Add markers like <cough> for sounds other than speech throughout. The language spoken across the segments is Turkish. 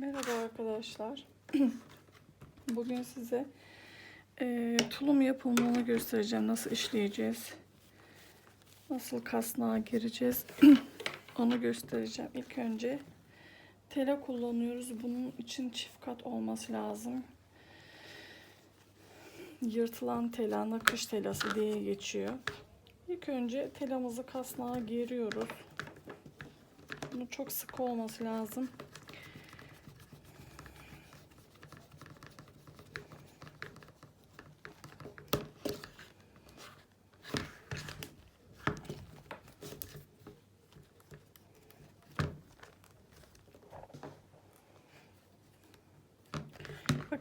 Merhaba arkadaşlar. <clears throat> Bugün size e, tulum yapımını göstereceğim. Nasıl işleyeceğiz? Nasıl kasnağa gireceğiz? <clears throat> Onu göstereceğim. İlk önce tela kullanıyoruz. Bunun için çift kat olması lazım. Yırtılan tela, nakış telası diye geçiyor. İlk önce telamızı kasnağa giriyoruz. Bunu çok sık olması lazım.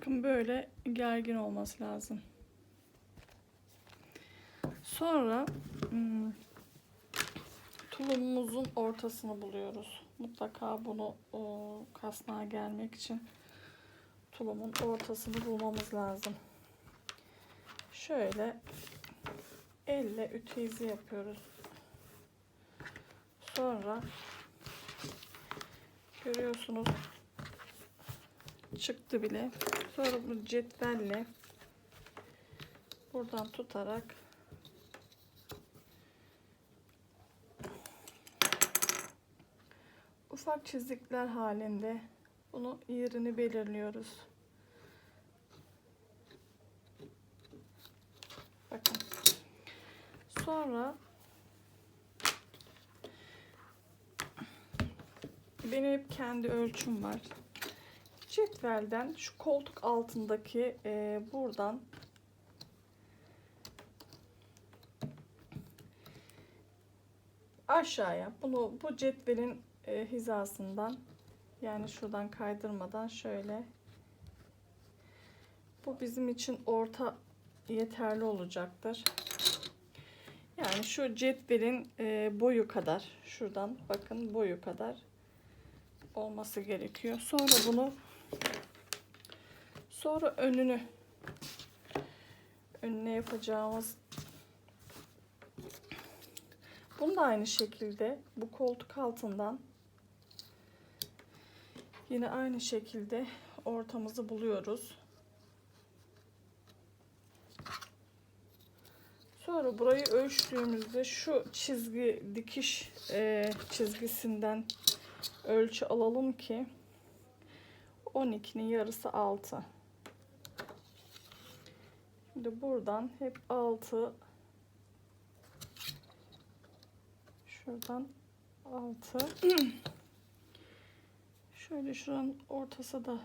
Bakın böyle gergin olması lazım. Sonra hmm, tulumumuzun ortasını buluyoruz. Mutlaka bunu o, kasnağa gelmek için tulumun ortasını bulmamız lazım. Şöyle elle ütü izi yapıyoruz. Sonra görüyorsunuz çıktı bile. Sonra bu cetvelle buradan tutarak ufak çizikler halinde bunu yerini belirliyoruz. Bakın. Sonra benim hep kendi ölçüm var. Cetvelden şu koltuk altındaki e, buradan aşağıya bunu bu cetvelin e, hizasından yani şuradan kaydırmadan şöyle bu bizim için orta yeterli olacaktır. Yani şu cetvelin e, boyu kadar şuradan bakın boyu kadar olması gerekiyor. Sonra bunu sonra önünü önüne yapacağımız bunu da aynı şekilde bu koltuk altından yine aynı şekilde ortamızı buluyoruz. Sonra burayı ölçtüğümüzde şu çizgi dikiş e, çizgisinden ölçü alalım ki 12'nin yarısı 6. Şimdi buradan hep 6 şuradan 6 <clears throat> şöyle şuranın ortası da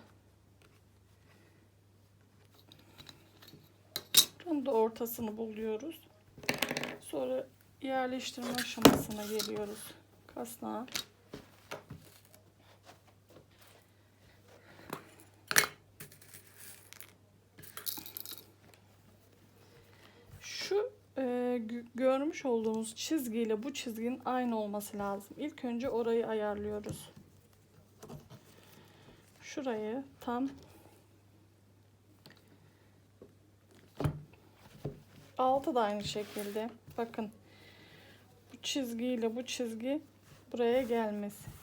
şuranın da ortasını buluyoruz. Sonra yerleştirme aşamasına geliyoruz. Kasnağa. Şu e, görmüş olduğunuz çizgiyle bu çizginin aynı olması lazım. İlk önce orayı ayarlıyoruz. Şurayı tam altı da aynı şekilde. Bakın bu çizgiyle bu çizgi buraya gelmesi.